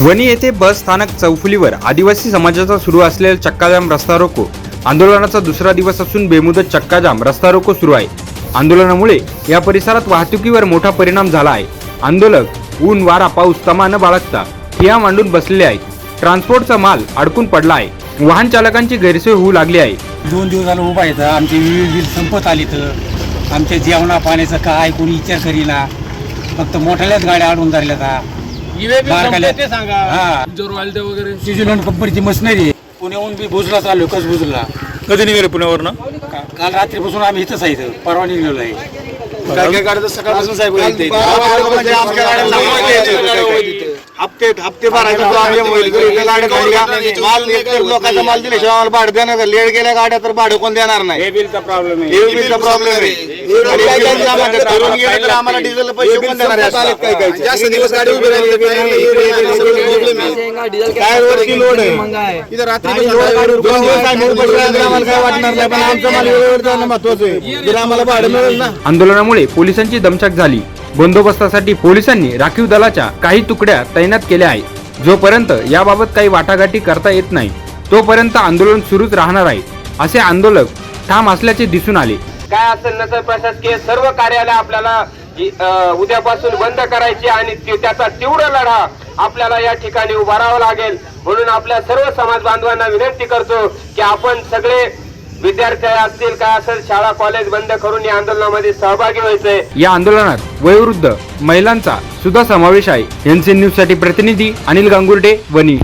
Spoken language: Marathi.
वणी येथे बस स्थानक चौफुलीवर आदिवासी समाजाचा सुरू असलेला चक्काजाम रस्ता रोको. आंदोलनाचा दुसरा दिवस असून बेमुदत चक्काजाम रस्ता रोको सुरू आहे. आंदोलनामुळे या परिसरात वाहतुकीवर मोठा परिणाम झाला आहे. आंदोलक ऊन वारा पाऊस तमा न बाळगता ठिया मांडून बसलेले आहेत. ट्रान्सपोर्टचा माल अडकून पडला आहे. वाहन चालकांची गैरसोय होऊ लागली आहे. दोन दिवस झालं उभा येतं आमचे विविध बिल संपत आली तर आमच्या जेवणा पाण्याचं काय कोणी विचार करीना. फक्त मोठ्याल्याच गाड्या अडवून धरल्या हा. जोरवालते वगैरे स्वित्झर्लंड कंपनीची मशिनरी. पुण्याहून बी भुजला चालू कस भुजला? कधी निघाले पुण्यावरनं? काल रात्रीपासून आम्ही इथंच आहे इथं परवा निघलेलो आहे. काय काय गाड्या तर सकाळपासून साहेब हप्ते हप्ते भरायचे तो आम्ही इथे गाड्या काढल्या माल एकतर लोकांचा माल दिल्याशिवाय आम्हाला भाडं देणार का? लेट गेल्या गाड्या तर भाडं कोण देणार नाही. हे बिलचा प्रॉब्लेम आहे. हे बिलचा प्रॉब्लेम आहे. आणि काही काही जमा करतात. ठरवून गेलं तर आम्हाला डिझेल पैसे कोण देणार? आहे? जास्त दिवस गाडी उभी राहिली तर काय नाही, इकडे येते, सगळं problem आहे. टायरवरची लोड आहे इथं रात्री पण दोन दिवस आम्ही उभं राहिलं. तर आम्हाला काय वाटणार नाही पण आमचं माल वेळेवर जाणं महत्वाचं आहे. जर आम्हाला भाडं मिळेल ना. आंदोलनामुळे पोलिसांची दमछाक झाली. बंदोबस्तासाठी पोलिसांनी राखीव दलाच्या काही तुकड्या तैनात केल्या आहेत. जोपर्यंत याबाबत काही वाटाघाटी करता येत नाही तोपर्यंत आंदोलन सुरूच राहणार आहे असे आंदोलक ठाम असल्याचे दिसून आले. काय असेल नसेल प्रशासकीय सर्व कार्यालय आपल्याला उद्यापासून बंद करायची आणि ते- त्याचा तीव्र लढा आपल्याला या ठिकाणी उभारावा लागेल. म्हणून आपल्या सर्व समाज बांधवांना विनंती करतो की आपण सगळे विद्यार्थी असतील काय असेल शाळा कॉलेज बंद करून या आंदोलनामध्ये सहभागी व्हायचंय. या आंदोलनात वयोवृद्ध महिलांचा सुद्धा समावेश आहे. एनसीएन न्यूजसाठी प्रतिनिधी अनिल गांगुर्डे वनी